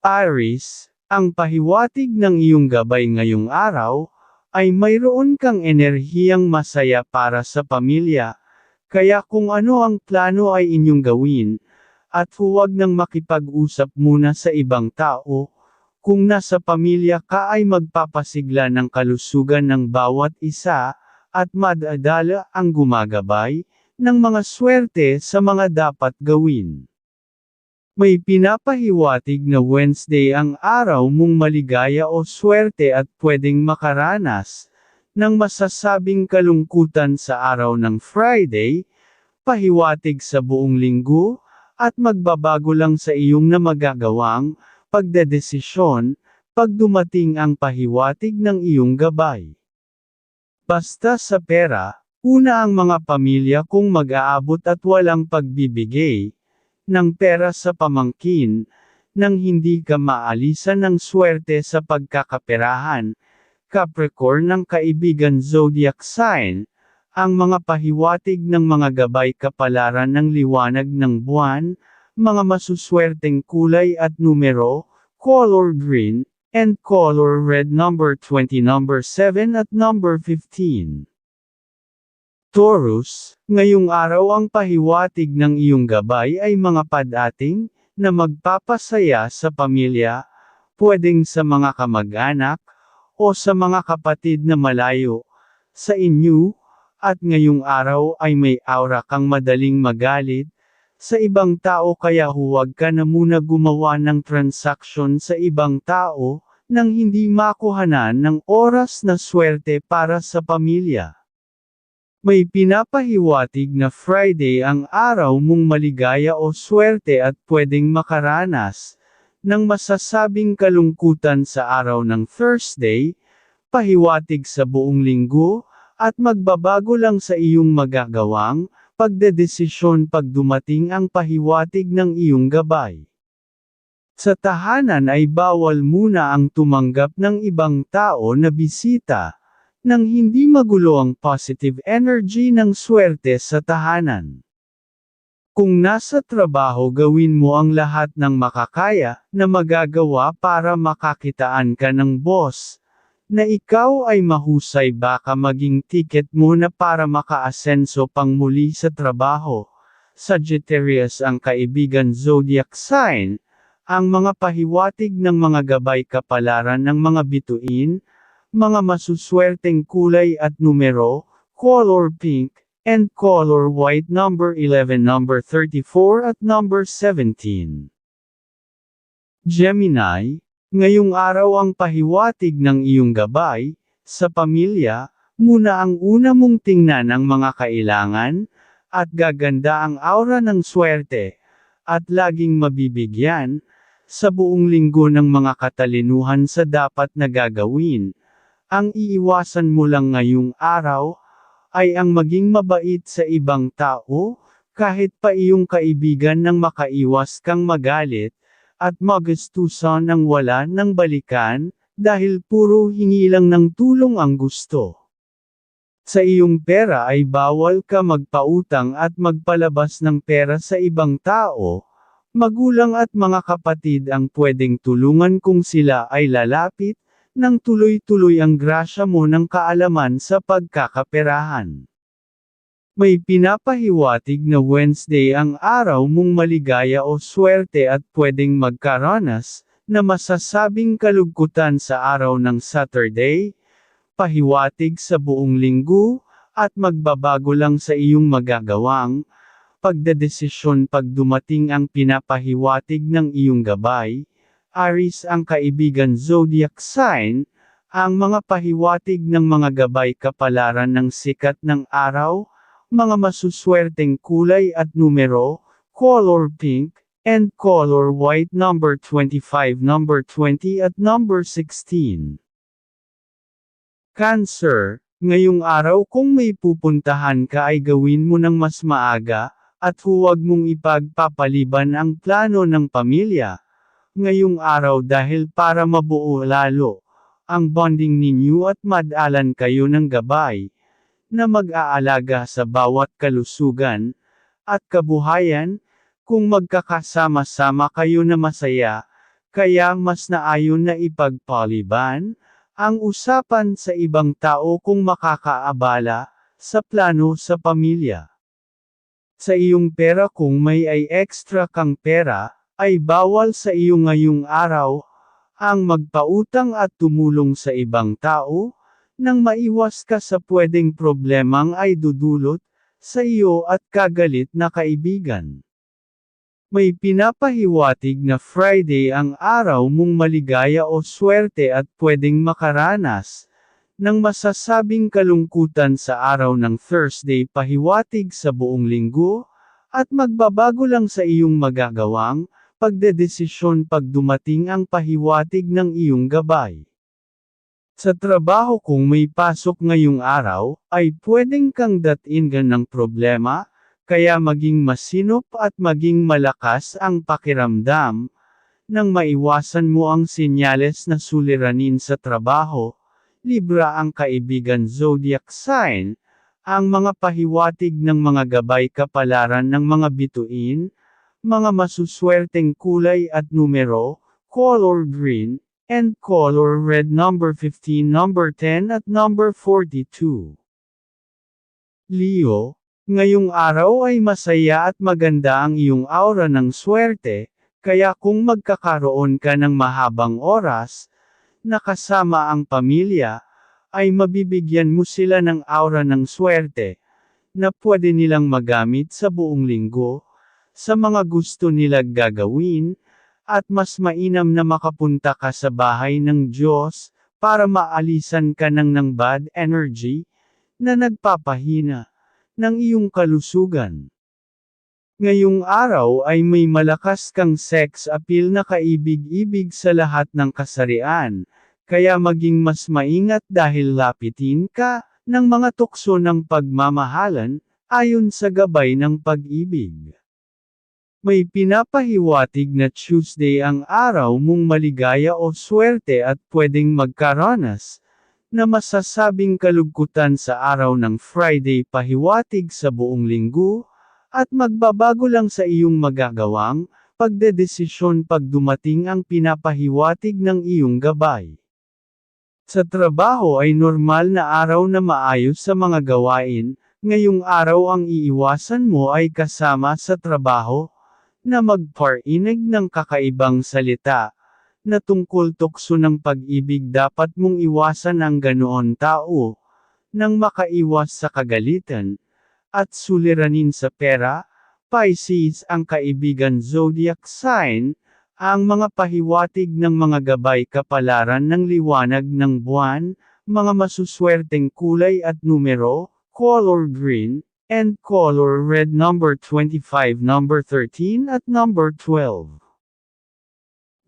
Aris, ang pahiwatig ng iyong gabay ngayong araw, ay mayroon kang enerhiyang masaya para sa pamilya, kaya kung ano ang plano ay inyong gawin, at huwag nang makipag-usap muna sa ibang tao, kung nasa pamilya ka ay magpapasigla ng kalusugan ng bawat isa, at madadala ang gumagabay, ng mga swerte sa mga dapat gawin. May pinapahiwatig na Wednesday ang araw mong maligaya o swerte at pwedeng makaranas, ng masasabing kalungkutan sa araw ng Friday, pahiwatig sa buong linggo, at magbabago lang sa iyong na magagawang, pagdedesisyon, pag dumating ang pahiwatig ng iyong gabay. Basta sa pera, una ang mga pamilya kung mag-aabot at walang pagbibigay, ng pera sa pamangkin, nang hindi ka maalisan ng swerte sa pagkakaperahan. Capricorn ng kaibigan zodiac sign, ang mga pahiwatig ng mga gabay kapalaran ng liwanag ng buwan, mga masuswerteng kulay at numero, color green, and color red number 20 number 7 at number 15. Taurus, ngayong araw ang pahiwatig ng iyong gabay ay mga padating, na magpapasaya sa pamilya, pwedeng sa mga kamag-anak, o sa mga kapatid na malayo, sa inyo, at ngayong araw ay may aura kang madaling magalit, sa ibang tao kaya huwag ka na muna gumawa ng transaksyon sa ibang tao, nang hindi makuhanan ng oras na swerte para sa pamilya. May pinapahiwatig na Friday ang araw mong maligaya o swerte at pwedeng makaranas, ng masasabing kalungkutan sa araw ng Thursday, pahiwatig sa buong linggo, at magbabago lang sa iyong magagawang, pagdedesisyon pag dumating ang pahiwatig ng iyong gabay. Sa tahanan ay bawal muna ang tumanggap ng ibang tao na bisita, nang hindi magulo ang positive energy ng swerte sa tahanan. Kung nasa trabaho gawin mo ang lahat ng makakaya, na magagawa para makakitaan ka ng boss, na ikaw ay mahusay baka maging ticket mo na para makaasenso pang muli sa trabaho. Sagittarius ang kaibigan zodiac sign, ang mga pahiwatig ng mga gabay kapalaran ng mga bituin, mga masuswerteng kulay at numero, color pink, and color white number 11 number 34 at number 17. Gemini, ngayong araw ang pahiwatig ng iyong gabay, sa pamilya, muna ang una mong tingnan ang mga kailangan, at gaganda ang aura ng swerte, at laging mabibigyan, sa buong linggo ng mga katalinuhan sa dapat na gagawin, ang iiwasan mo lang ngayong araw, ay ang maging mabait sa ibang tao, kahit pa iyong kaibigan nang makaiwas kang magalit, at magastusan ng wala ng balikan, dahil puro hingi lang ng tulong ang gusto. Sa iyong pera ay bawal ka magpautang at magpalabas ng pera sa ibang tao, magulang at mga kapatid ang pwedeng tulungan kung sila ay lalapit, nang tuloy-tuloy ang grasya mo ng kaalaman sa pagkakaperahan. May pinapahiwatig na Wednesday ang araw mong maligaya o swerte at pwedeng magkaranas, na masasabing kalugkutan sa araw ng Saturday, pahiwatig sa buong linggo, at magbabago lang sa iyong magagawang, pagdedesisyon pag dumating ang pinapahiwatig ng iyong gabay, Aris ang kaibigan zodiac sign, ang mga pahiwatig ng mga gabay kapalaran ng sikat ng araw, mga masuswerteng kulay at numero, color pink, and color white number 25 number 20 at number 16. Cancer, ngayong araw kung may pupuntahan ka ay gawin mo ng mas maaga, at huwag mong ipagpapaliban ang plano ng pamilya ngayong araw dahil para mabuo lalo ang bonding ninyo at madalan kayo ng gabay na mag-aalaga sa bawat kalusugan at kabuhayan kung magkakasama-sama kayo na masaya kaya mas naayon na ipagpaliban, ang usapan sa ibang tao kung makakaabala, sa plano sa pamilya. Sa iyong pera kung may ay extra kang pera, ay bawal sa iyo ngayong araw, ang magpautang at tumulong sa ibang tao, nang maiwas ka sa pwedeng problemang ay dudulot, sa iyo at kagalit na kaibigan. May pinapahiwatig na Friday ang araw mong maligaya o swerte at pwedeng makaranas, ng masasabing kalungkutan sa araw ng Thursday pahiwatig sa buong linggo, at magbabago lang sa iyong magagawang, pagdedesisyon pag dumating ang pahiwatig ng iyong gabay. Sa trabaho kung may pasok ngayong araw, ay pwedeng kang datingan ng problema, kaya maging masinop at maging malakas ang pakiramdam, nang maiwasan mo ang senyales na suliranin sa trabaho, Libra ang kaibigan zodiac sign, ang mga pahiwatig ng mga gabay kapalaran ng mga bituin, mga masuswerteng kulay at numero, color green, and color red number 15 number 10 at number 42. Leo, ngayong araw ay masaya at maganda ang iyong aura ng swerte, kaya kung magkakaroon ka ng mahabang oras, nakasama ang pamilya, ay mabibigyan mo sila ng aura ng swerte, na pwede nilang magamit sa buong linggo, sa mga gusto nila gagawin, at mas mainam na makapunta ka sa bahay ng Diyos, para maalisan ka ng ng bad energy, na nagpapahina, ng iyong kalusugan. Ngayong araw ay may malakas kang sex appeal na kaibig-ibig sa lahat ng kasarian, kaya maging mas maingat dahil lapitin ka, ng mga tukso ng pagmamahalan, ayon sa gabay ng pag-ibig. May pinapahiwatig na Tuesday ang araw mong maligaya o swerte at pwedeng magkaranas, na masasabing kalugkutan sa araw ng Friday pahiwatig sa buong linggo, at magbabago lang sa iyong magagawang, pagdedesisyon pag dumating ang pinapahiwatig ng iyong gabay. Sa trabaho ay normal na araw na maayos sa mga gawain, ngayong araw ang iiwasan mo ay kasama sa trabaho, na magparinig ng kakaibang salita, na tungkol tukso ng pag-ibig dapat mong iwasan ang ganoon tao, nang makaiwas sa kagalitan, at suliranin sa pera, Pisces ang kaibigan zodiac sign, ang mga pahiwatig ng mga gabay kapalaran ng liwanag ng buwan, mga masuswerteng kulay at numero, color green, and color red number 25 number 13 at number 12.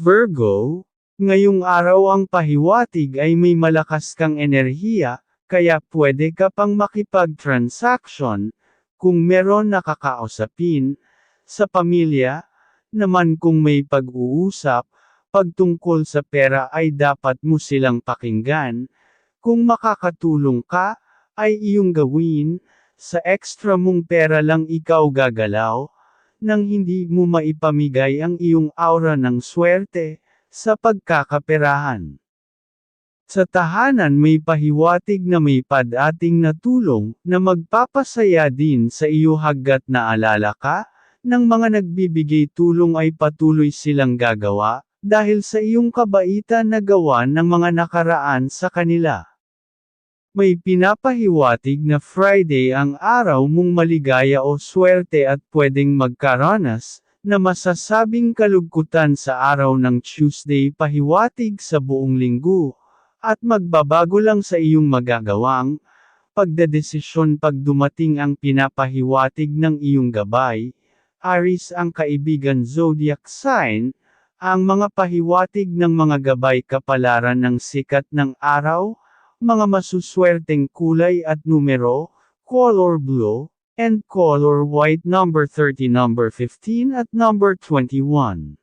Virgo, ngayong araw ang pahiwatig ay may malakas kang enerhiya, kaya pwede ka pang makipag-transaction, kung meron nakakausapin, sa pamilya, naman kung may pag-uusap, pagtungkol sa pera ay dapat mo silang pakinggan, kung makakatulong ka, ay iyong gawin, sa extra mong pera lang ikaw gagalaw, nang hindi mo maipamigay ang iyong aura ng swerte, sa pagkakaperahan. Sa tahanan may pahiwatig na may padating na tulong, na magpapasaya din sa iyo haggat na alala ka, ng mga nagbibigay tulong ay patuloy silang gagawa, dahil sa iyong kabaitan na gawa ng mga nakaraan sa kanila. May pinapahiwatig na Friday ang araw mong maligaya o swerte at pwedeng magkaranas, na masasabing kalugkutan sa araw ng Tuesday pahiwatig sa buong linggo, at magbabago lang sa iyong magagawang, pagdedesisyon pag dumating ang pinapahiwatig ng iyong gabay, Aris ang kaibigan zodiac sign, ang mga pahiwatig ng mga gabay kapalaran ng sikat ng araw, mga masuswerteng kulay at numero, color blue, and color white number 30 number 15 at number 21.